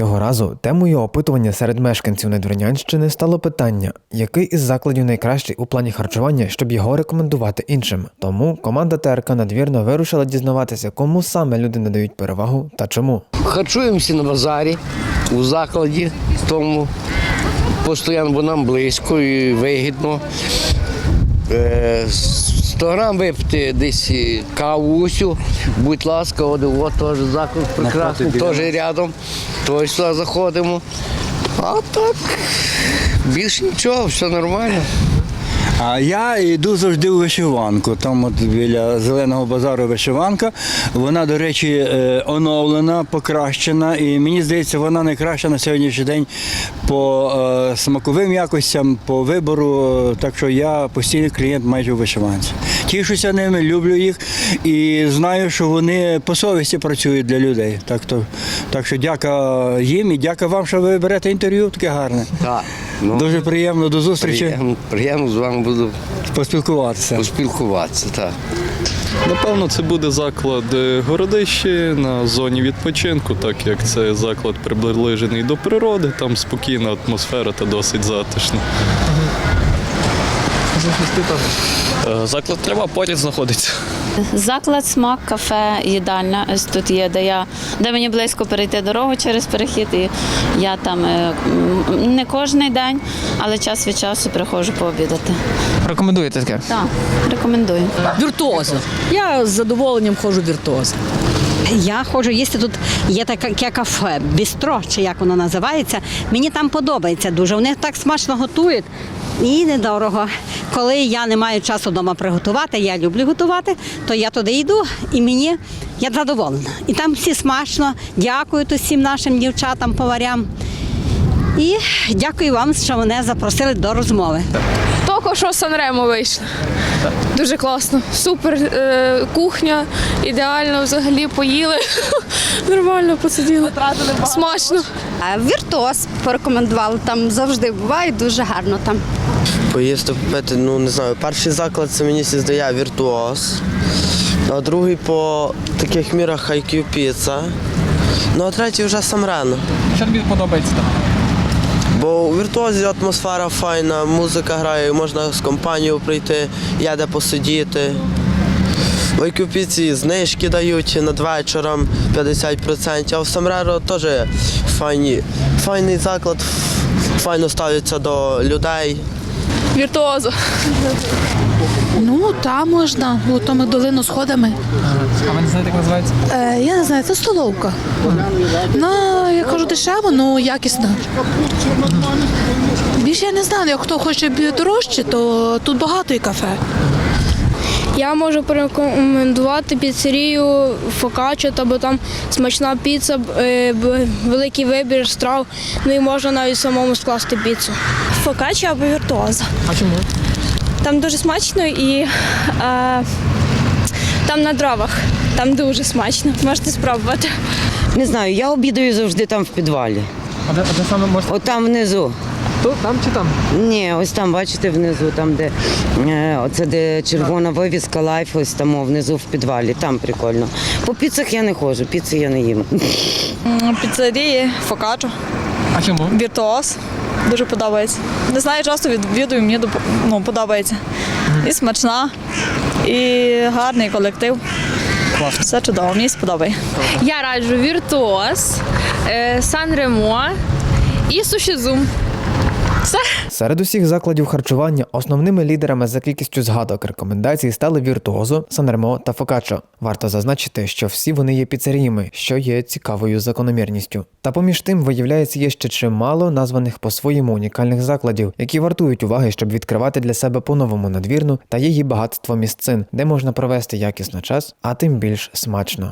Цього разу темою опитування серед мешканців Надвірнянщини стало питання, який із закладів найкращий у плані харчування, щоб його рекомендувати іншим. Тому команда ТРК Надвірна вирушила дізнаватися, кому саме люди надають перевагу та чому. Харчуємося на базарі, у закладі, тому постійно, бо нам близько і вигідно. Е, 100 випити десь каву усю, будь ласка, от, от теж заклад прекрасний, теж рядом, теж сюди заходимо. А так, більше нічого, все нормально. А я йду завжди у вишиванку. Там от біля зеленого базару вишиванка. Вона, до речі, е, оновлена, покращена. І мені здається, вона найкраща на сьогоднішній день по е, смаковим якостям, по вибору. Так що я постійний клієнт майже у вишиванці. Тішуся ними, люблю їх і знаю, що вони по совісті працюють для людей. Так, то, так що дяка їм і дяка вам, що ви берете інтерв'ю таке гарне. Так, ну, Дуже приємно до зустрічі приємно, приємно з вами буду поспілкуватися. поспілкуватися. Так. Напевно, це буде заклад е, Городище на зоні відпочинку, так як це заклад приближений до природи, там спокійна атмосфера та досить затишна. Е, Заклад треба поряд знаходиться. Заклад, смак, кафе, їдальня. Ось тут є, де я де мені близько перейти дорогу через перехід. І я там е, не кожен день, але час від часу приходжу пообідати. Рекомендуєте таке? Так, рекомендую. Віртуозно. Я з задоволенням ходжу віртуозно. Я ходжу їсти тут. Є таке кафе, бістро, чи як воно називається. Мені там подобається дуже. Вони так смачно готують і недорого. Коли я не маю часу вдома приготувати, я люблю готувати, то я туди йду і мені я задоволена. І там всі смачно. Дякую тут всім нашим дівчатам, поварям. І дякую вам, що мене запросили до розмови. Тільки що Санремо вийшли. Дуже класно. Супер е, кухня, ідеально взагалі поїли. Нормально посиділи. Смачно. Віртуоз порекомендували, там завжди буває дуже гарно там. Поїсти попити, ну не знаю, перший заклад це мені здає віртуоз, а другий по таких мірах IQ піца. Ну а третій вже Самрено. Що тобі подобається там? Бо у віртуозі атмосфера файна, музика грає, можна з компанією прийти, є де посидіти. В IQ піці знижки дають над вечором 50%, а в Самреро теж файні. Файний заклад, файно ставляться до людей. Віртуозо. Ну, там можна, у тому долину сходами. А ви не знаєте, як називається? Е, я не знаю, це столовка. Ну, я кажу, дешево, ну якісно. Більше я не знаю, як хто хоче дорожче, то тут багато і кафе. Я можу порекомендувати піцерію Фокаччо, бо там смачна піца, е, великий вибір страв, ну і можна навіть самому скласти піцу. Фокаччо або віртуоза. А чому? Там дуже смачно і е, там на дровах. Там дуже смачно. Можете спробувати. Не знаю, я обідаю завжди там в підвалі. А де, а де саме можете? От там внизу. Тут, там чи там? Ні, ось там, бачите, внизу, там, де е, оце де червона вивіска лайф, ось там внизу в підвалі. Там прикольно. По піцах я не ходжу, піци я не їм. Піцерії, фокаччо, А чому? віртуоз. Дуже подобається. Не знаю, часто відвідую, мені доп- ну, подобається. І смачна, і гарний колектив. Все чудово, мені сподобає. Я раджу Віртуоз, Сан Ремо і Сушізум. Серед усіх закладів харчування основними лідерами за кількістю згадок рекомендацій стали Віртуозо, Санремо та Фокаччо. Варто зазначити, що всі вони є піцеріями, що є цікавою закономірністю. Та поміж тим виявляється є ще чимало названих по-своєму унікальних закладів, які вартують уваги, щоб відкривати для себе по-новому надвірну та її багатство місцин, де можна провести якісно час, а тим більш смачно.